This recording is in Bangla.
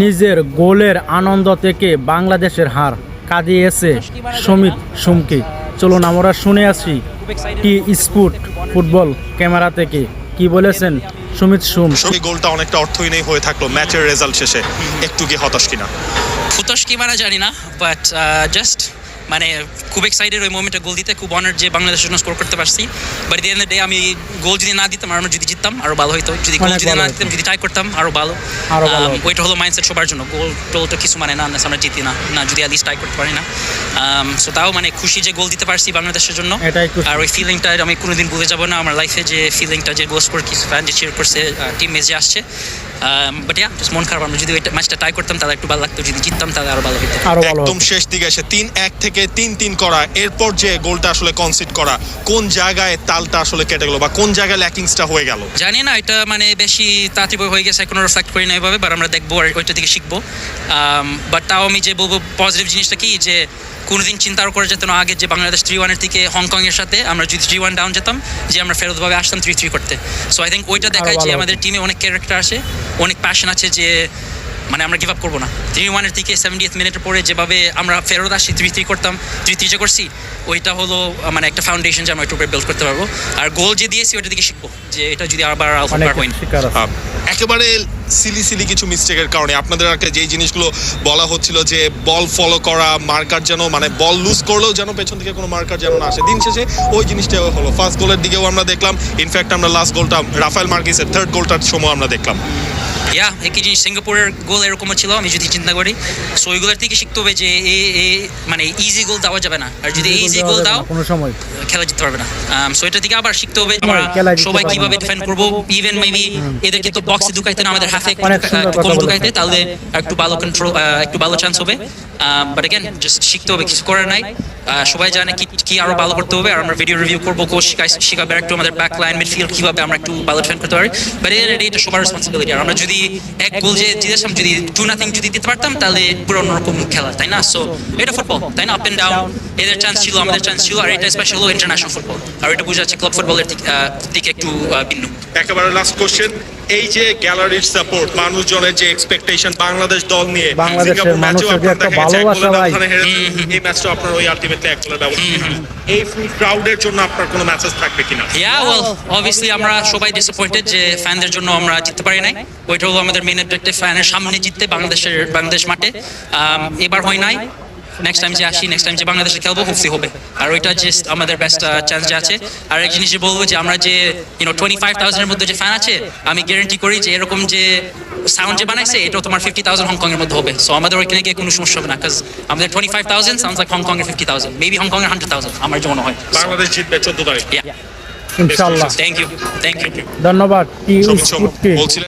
নিজের গোলের আনন্দ থেকে বাংলাদেশের হার কাঁদিয়েছে সমিত সুমকে। চলুন আমরা শুনে আসি টি স্পুট ফুটবল ক্যামেরা থেকে। কি বলেছেন সুমিত সুম? এই গোলটা অনেকটা অর্থহীনই হয়ে থাকল ম্যাচের রেজাল্ট শেষে। একটু কি হতাশ কিনা? হতাশ কি মানে জানি না বাট জাস্ট মানে খুব এক্সাইটেড ওই মোমেন্টে গোল দিতে খুব অনার যে বাংলাদেশের জন্য স্কোর করতে পারছি। বাট দি এন্ড ডে আমি গোল যদি না দিতাম আর আমরা যদি জিততাম আরও ভালো হতো যদি গোল যদি না দিতাম যদি ট্রাই করতাম আরও ভালো। Um। ওইটা হলো মাইন্ডসেট সবার জন্য। গোল টোল তো কিছু মানে না আমরা জিতি না না যদি অ্যাটলিস্ট ট্রাই করতে পারি না। সো তাও মানে খুশি যে গোল দিতে পারছি বাংলাদেশের জন্য। আর ওই ফিলিংটা আমি কোনোদিন ভুলে যাব না আমার লাইফে যে ফিলিংটা যে গোল স্কোর কিছু ফ্যান যে cheer করছে টিম মেজে আসছে। বাট ইয়া জাস্ট মন খারাপ। আমরা যদি ওই ম্যাচটা ট্রাই করতাম তাহলে একটু ভালো লাগতো। যদি জিততাম তাহলে আরও ভালো হতো একদম শেষ দিকে এসে তিন এক থেকে তিন তিন করা এরপর যে গোলটা আসলে কনসিড করা কোন জায়গায় তালটা আসলে কেটে গেল বা কোন জায়গায় ল্যাকিংসটা হয়ে গেল? জানি না এটা মানে বেশি তাড়াতাড়ি হয়ে গেছে এখনও রিফ্লেক্ট করি না এভাবে বাট আমরা দেখব আর ওইটা থেকে শিখব। বাট তাও আমি যে বলব পজিটিভ জিনিসটা কি যে কোনোদিন চিন্তাও করে যেত না আগে যে বাংলাদেশ থ্রি ওয়ানের থেকে হংকংয়ের সাথে আমরা যদি থ্রি ওয়ান ডাউন যেতাম যে আমরা ফেরতভাবে আসতাম থ্রি থ্রি করতে। সো আই থিঙ্ক ওইটা দেখায় যে আমাদের টিমে অনেক ক্যারেক্টার আছে অনেক প্যাশন আছে যে মানে আমরা গিভ আপ করব না। থ্রি ওয়ানের থেকে সেভেন্টিথ মিনিটের পরে যেভাবে আমরা ফেরত আসি থ্রি থ্রি করতাম থ্রি থ্রি যে করছি ওইটা হলো মানে একটা ফাউন্ডেশন যে আমরা একটু বিল্ড করতে পারব। আর গোল যে দিয়েছি ওইটা থেকে শিখব যে এটা যদি আবার আলফা পয়েন্ট একেবারে সিলি সিলি কিছু মিস্টেকের কারণে আপনাদের আগে যেই জিনিসগুলো বলা হচ্ছিল যে বল ফলো করা মার্কার যেন মানে বল লুজ করলেও যেন পেছন থেকে কোনো মার্কার যেন না আসে। দিন শেষে ওই জিনিসটা হলো। ফার্স্ট গোলের দিকেও আমরা দেখলাম ইনফ্যাক্ট আমরা লাস্ট গোলটা রাফায়েল মার্কিসের থার্ড গোলটার সময় আমরা দেখলাম। ইয়া একই জিনিস সিঙ্গাপুরের গোল এরকমও ছিল আমি যদি চিন্তা করি। সো ওইগুলোর থেকে শিখতে হবে যে এ এ মানে ইজি গোল দেওয়া যাবে না। আর যদি ইজি গোল দাও কোনো সময়। খেলা জিততে পারবে না। সো এটা থেকে আবার শিখতে হবে আমরা সবাই কীভাবে ডিফেন্ড করব ইভেন মেবি এদেরকে তো বক্সে ঢুকাইতে না আমাদের হাফে কম ঢুকাইতে তাহলে একটু ভালো কন্ট্রোল একটু ভালো চান্স হবে। বাট এগেন জাস্ট শিখতে হবে কিছু করার নাই। সবাই জানে কি কি আরও ভালো করতে হবে, আর আমরা ভিডিও রিভিউ করব। কোচ শিখাবে একটু আমাদের ব্যাক লাইন মিডফিল্ড কীভাবে আমরা একটু ভালো ডিফেন্ড করতে পারি। বাট এর এটা সবার রেসপন্সিবিলিটি আর আমরা যদি এক গোল যে জিতেছিলাম, যদি টু নাথিং যদি দিতে পারতাম, তাহলে পুরো অন্যরকম খেলা, তাই না? সো এটা ফুটবল তাই না? আপ এন্ড ডাউন এদের চান্স ছিল, আমাদের চান্স ছিল, আর এটা স্পেশাল ইন্টারন্যাশনাল ফুটবল আর এটা বোঝা যাচ্ছে ক্লাব ফুটবলের দিকে একটু ভিন্ন। একেবারে লাস্ট কোশ্চেন এই যে গ্যালারির সাপোর্ট মানুষজনের যে এক্সপেকটেশন বাংলাদেশ দল নিয়ে বাংলাদেশের মানুষের যে একটা এক ভালোবাসা ভাই। এই ম্যাচটা আপনার ওই আলটিমেটলি এক গোলের ব্যবধান এই ফুল ক্রাউডের জন্য আপনার কোনো মেসেজ থাকবে কিনা? ইয়া ওয়েল অবভিয়াসলি আমরা সবাই ডিসঅ্যাপয়েন্টেড যে ফ্যানদের জন্য আমরা জিততে পারি নাই। ওইটা হলো আমাদের মেন অবজেক্টিভ ফ্যানের সামনে জিততে বাংলাদেশের বাংলাদেশ মাঠে। এবার হয় নাই। নেক্সট টাইম যে আসি নেক্সট টাইম যে বাংলাদেশে খেলব হোপসি হবে। আর ওইটা যে আমাদের বেস্ট চান্স যে আছে। আর এক জিনিস যে বলব যে আমরা যে ইউনো টোয়েন্টি ফাইভ থাউজেন্ডের মধ্যে যে ফ্যান আছে আমি গ্যারেন্টি করি যে এরকম যে সাউন্ড যে বানাইছে এটাও তোমার ফিফটি থাউজেন্ড হংকংয়ের মধ্যে হবে। সো আমাদের ওইখানে গিয়ে কোনো সমস্যা হবে না কাজ আমাদের twenty five thousand sound like হংকংয়ের ফিফটি থাউজেন্ড মেবি হংকংয়ের হান্ড্রেড থাউজেন্ড আমার যে মনে হয়। বাংলাদেশ জিতবে চোদ্দ তারিখ. ইনশাল্লাহ Thank you. Thank you. ধন্যবাদ। বলছিলেন